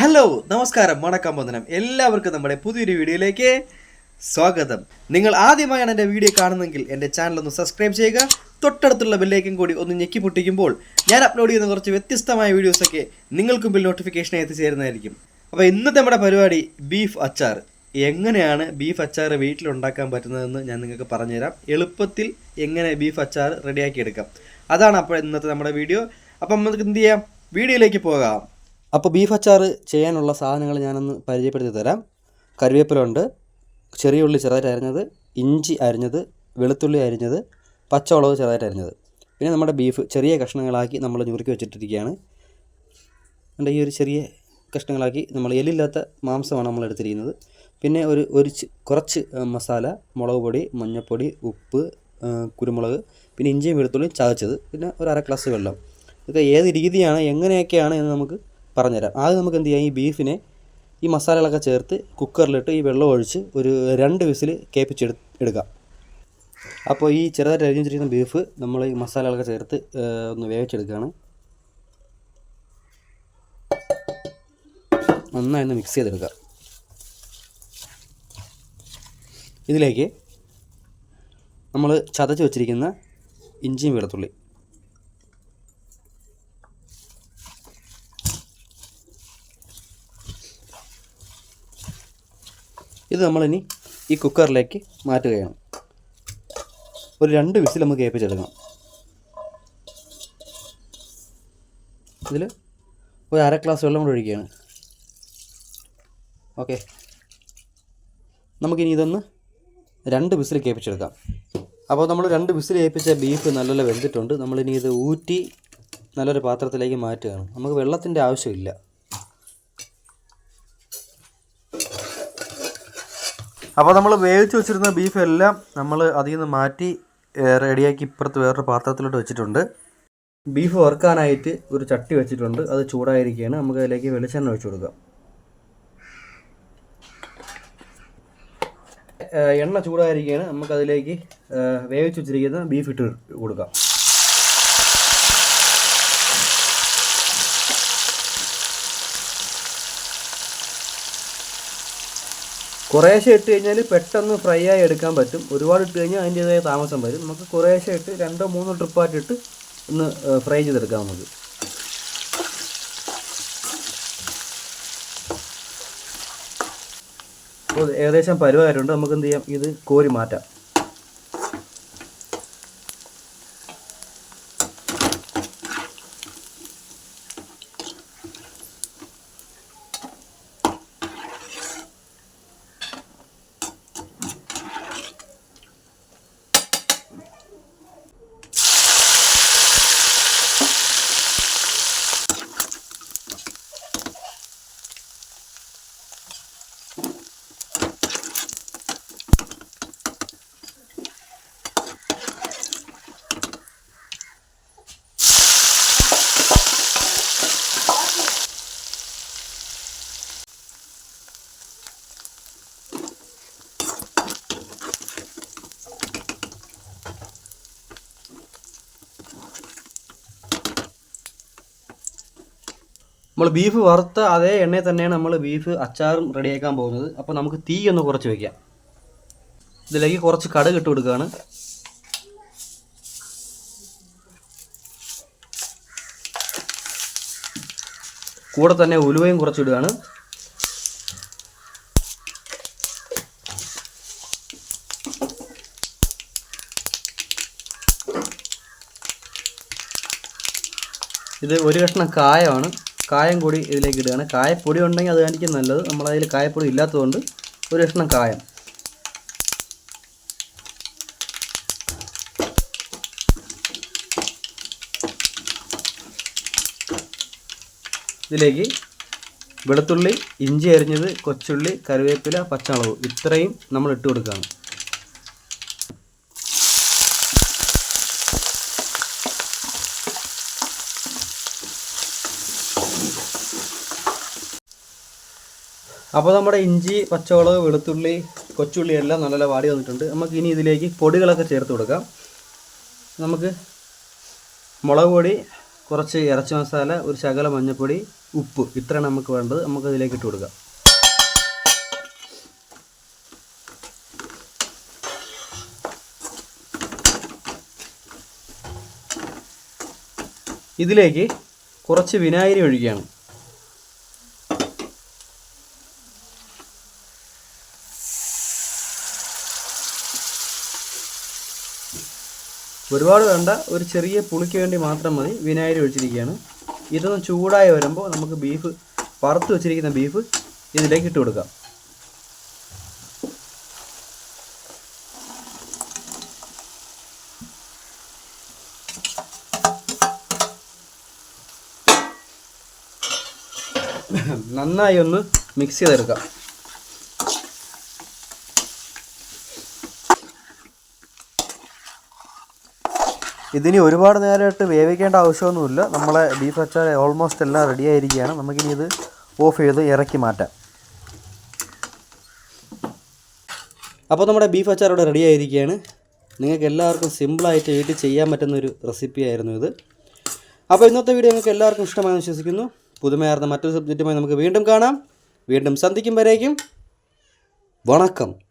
Hello നമസ്കാരം വണക്കം വന്ദനം എല്ലാവർക്കും നമ്മുടെ പുതിയൊരു വീഡിയോയിലേക്ക് സ്വാഗതം. നിങ്ങൾ ആദ്യമായാണ് എന്റെ വീഡിയോ കാണുന്നെങ്കിൽ എന്റെ ചാനൽ ഒന്ന് സബ്സ്ക്രൈബ് ചെയ്യുക. തൊട്ടടുത്തുള്ള ബെല്ലേക്കും കൂടി ഒന്ന് ഞെക്കി പൊട്ടിക്കുമ്പോൾ ഞാൻ അപ്ലോഡ് ചെയ്യുന്ന കുറച്ച് വ്യത്യസ്തമായ വീഡിയോസൊക്കെ നിങ്ങൾക്കും ബിൽ നോട്ടിഫിക്കേഷനായി എത്തിച്ചേരുന്നതായിരിക്കും. അപ്പോൾ ഇന്നത്തെ നമ്മുടെ പരിപാടി ബീഫ് അച്ചാർ. എങ്ങനെയാണ് ബീഫ് അച്ചാർ വീട്ടിലുണ്ടാക്കാൻ പറ്റുന്നതെന്ന് ഞാൻ നിങ്ങൾക്ക് പറഞ്ഞുതരാം. എളുപ്പത്തിൽ എങ്ങനെ ബീഫ് അച്ചാർ റെഡിയാക്കി എടുക്കാം. അതാണ് അപ്പോൾ ഇന്നത്തെ നമ്മുടെ വീഡിയോ അപ്പം നമുക്ക് എന്ത് ചെയ്യാം? വീഡിയോയിലേക്ക് പോകാം. അപ്പോൾ ബീഫ് അച്ചാർ ചെയ്യാനുള്ള സാധനങ്ങൾ ഞാനൊന്ന് പരിചയപ്പെടുത്തി തരാം. കറിവേപ്പിലുണ്ട് ചെറിയ ഉള്ളി ചെറുതായിട്ട് അരിഞ്ഞത് ഇഞ്ചി അരിഞ്ഞത് വെളുത്തുള്ളി അരിഞ്ഞത് പച്ചമുളക് ചെറുതായിട്ട് അരിഞ്ഞത്. പിന്നെ നമ്മുടെ ബീഫ് ചെറിയ കഷ്ണങ്ങളാക്കി നമ്മൾ ഞുറുക്കി വെച്ചിട്ടിരിക്കുകയാണ്. എന്റെ ഈ ഒരു ചെറിയ കഷ്ണങ്ങളാക്കി നമ്മൾ എല്ലില്ലാത്ത മാംസമാണ് നമ്മൾ എടുത്തിരിക്കുന്നത്. പിന്നെ ഒരു ഒരു കുറച്ച് മസാല മുളക് പൊടി മഞ്ഞൾപ്പൊടി ഉപ്പ് കുരുമുളക് പിന്നെ ഇഞ്ചിയും വെളുത്തുള്ളിയും ചതച്ചത്. പിന്നെ ഒരു അര ഗ്ലാസ് വെള്ളം. ഇതൊക്കെ ഏത് രീതിയാണ് എങ്ങനെയൊക്കെയാണ് എന്ന് നമുക്ക് പറഞ്ഞുതരാം. ആദ്യം നമുക്ക് എന്ത് ചെയ്യാം? ഈ ബീഫിനെ ഈ മസാലകളൊക്കെ ചേർത്ത് കുക്കറിലിട്ട് ഈ വെള്ളം ഒഴിച്ച് ഒരു രണ്ട് വിസിൽ കേപ്പിച്ച് എടുക്കാം. അപ്പോൾ ഈ ചെറുതായിട്ട് അരിഞ്ഞു വെച്ചിരിക്കുന്ന ബീഫ് നമ്മൾ ഈ മസാലകളൊക്കെ ചേർത്ത് ഒന്ന് വേവിച്ചെടുക്കുകയാണ്. നന്നായി ഒന്ന് മിക്സ് ചെയ്തെടുക്കുക ഇതിലേക്ക് നമ്മൾ ചതച്ച് വെച്ചിരിക്കുന്ന ഇഞ്ചിയും വെളുത്തുള്ളി ഇത് നമ്മളിനി ഈ കുക്കറിലേക്ക് മാറ്റുകയാണ്. ഒരു രണ്ട് വിസിൽ നമുക്ക് കേൾപ്പിച്ചെടുക്കണം ഇതിൽ ഒരു അര ഗ്ലാസ് വെള്ളം കൂടെ ഒഴിക്കുകയാണ്. ഓക്കെ. നമുക്കിനി ഇതൊന്ന് രണ്ട് വിസിൽ കേൾപ്പിച്ചെടുക്കാം അപ്പോൾ നമ്മൾ രണ്ട് വിസിൽ ഏൽപ്പിച്ച ബീഫ് നല്ലപോലെ വെന്തിട്ടുണ്ട്. നമ്മളിനി ഇത് ഊറ്റി നല്ലൊരു പാത്രത്തിലേക്ക് മാറ്റുകയാണ്. നമുക്ക് വെള്ളത്തിന്റെ ആവശ്യമില്ല. അപ്പോൾ നമ്മൾ വേവിച്ച് വെച്ചിരുന്ന ബീഫ് എല്ലാം നമ്മൾ അതിൽ നിന്ന് മാറ്റി റെഡിയാക്കി ഇപ്പുറത്ത് വേറൊരു പാത്രത്തിലോട്ട് വെച്ചിട്ടുണ്ട്. ബീഫ് വറുക്കാനായിട്ട് ഒരു ചട്ടി വെച്ചിട്ടുണ്ട്. അത് ചൂടായിരിക്കുകയാണ് നമുക്ക് അതിലേക്ക് വെളിച്ചെണ്ണ ഒഴിച്ചു കൊടുക്കാം. എണ്ണ ചൂടായിരിക്കുകയാണ് നമുക്കതിലേക്ക് വേവിച്ച് വെച്ചിരിക്കുന്ന ബീഫ് ഇട്ട് കൊടുക്കാം. കുറേശ്ശെ ഇട്ട് കഴിഞ്ഞാൽ പെട്ടെന്ന് ഫ്രൈ ആയി എടുക്കാൻ പറ്റും. ഒരുപാട് ഇട്ട് കഴിഞ്ഞാൽ അതിന്റേതായ താമസം വരും. നമുക്ക് കുറേശ്ശെ ഇട്ട് രണ്ടോ മൂന്നോ ട്രിപ്പായിട്ട് ഇട്ട് ഒന്ന് ഫ്രൈ ചെയ്തെടുക്കാം നമുക്ക്. ഏകദേശം പരുവായിട്ടുണ്ട് നമുക്ക് എന്ത് ചെയ്യാം? ഇത് കോരി മാറ്റാം. നമ്മൾ ബീഫ് വറുത്ത അതേ എണ്ണയിൽ തന്നെയാണ് നമ്മൾ ബീഫ് അച്ചാറും റെഡിയാക്കാൻ പോകുന്നത്. അപ്പോൾ നമുക്ക് തീ ഒന്ന് കുറച്ച് വയ്ക്കാം ഇതിലേക്ക് കുറച്ച് കടുക് ഇട്ട് കൊടുക്കുകയാണ്. കൂടെ തന്നെ ഉലുവയും കുറച്ചിടുകയാണ് ഇത് ഒരു കഷ്ണം കായമാണ്. കായം കൂടി ഇതിലേക്ക് ഇടുകയാണ്. കായപ്പൊടി ഉണ്ടെങ്കിൽ അത് കാണിക്കും നല്ലത്. നമ്മളതിൽ കായപ്പൊടി ഇല്ലാത്തതുകൊണ്ട് ഒരു കഷ്ണം കായം. ഇതിലേക്ക് വെളുത്തുള്ളി ഇഞ്ചി അരിഞ്ഞത് കൊച്ചുള്ളി കറിവേപ്പില പച്ചമുളക് ഇത്രയും നമ്മൾ ഇട്ട് കൊടുക്കുകയാണ്. അപ്പോൾ നമ്മുടെ ഇഞ്ചി പച്ചമുളക് വെളുത്തുള്ളി കൊച്ചുള്ളി എല്ലാം നല്ല വാടി വന്നിട്ടുണ്ട്. നമുക്ക് ഇനി ഇതിലേക്ക് പൊടികളൊക്കെ ചേർത്ത് കൊടുക്കാം. നമുക്ക് മുളക് പൊടി കുറച്ച് ഇറച്ചി മസാല ഒരു ശകല മഞ്ഞൾപ്പൊടി ഉപ്പ്. ഇത്രയാണ് നമുക്ക് വേണ്ടത്. നമുക്ക് ഇതിലേക്ക് ഇട്ട് കൊടുക്കാം. ഇതിലേക്ക് കുറച്ച് വിനാഗിരി ഒഴിക്കുകയാണ്. ഒരുപാട് വേണ്ട ഒരു ചെറിയ പുളിക്ക് വേണ്ടി മാത്രം മതി. വിനാഗിരി ഒഴിച്ചിരിക്കുകയാണ്. ഇതൊന്ന് ചൂടായി വരുമ്പോൾ നമുക്ക് ബീഫ് വറുത്ത് വെച്ചിരിക്കുന്ന ബീഫ് ഇതിലേക്ക് ഇട്ട് കൊടുക്കാം. നന്നായി ഒന്ന് മിക്സ് ചെയ്തെടുക്കാം. ഇതിനി ഒരുപാട് നേരമായിട്ട് വേവിക്കേണ്ട ആവശ്യമൊന്നുമില്ല. നമ്മളെ ബീഫ് അച്ചാർ ഓൾമോസ്റ്റ് എല്ലാം റെഡി ആയിരിക്കുകയാണ്. നമുക്കിനി ഇത് ഓഫ് ചെയ്ത് ഇറക്കി മാറ്റാം. അപ്പോൾ നമ്മുടെ ബീഫ് അച്ചാർ ഇവിടെ റെഡി ആയിരിക്കുകയാണ്. നിങ്ങൾക്ക് എല്ലാവർക്കും സിമ്പിളായിട്ട് വീട്ടിൽ ചെയ്യാൻ പറ്റുന്ന ഒരു റെസിപ്പി ആയിരുന്നു ഇത്. അപ്പോൾ ഇന്നത്തെ വീഡിയോ നിങ്ങൾക്ക് എല്ലാവർക്കും ഇഷ്ടമാണെന്ന് വിശ്വസിക്കുന്നു. പുതുമയാർന്ന മറ്റൊരു സബ്ജക്റ്റുമായി നമുക്ക് വീണ്ടും കാണാം. വീണ്ടും സന്ധിക്കും വരേക്കും. വണക്കം.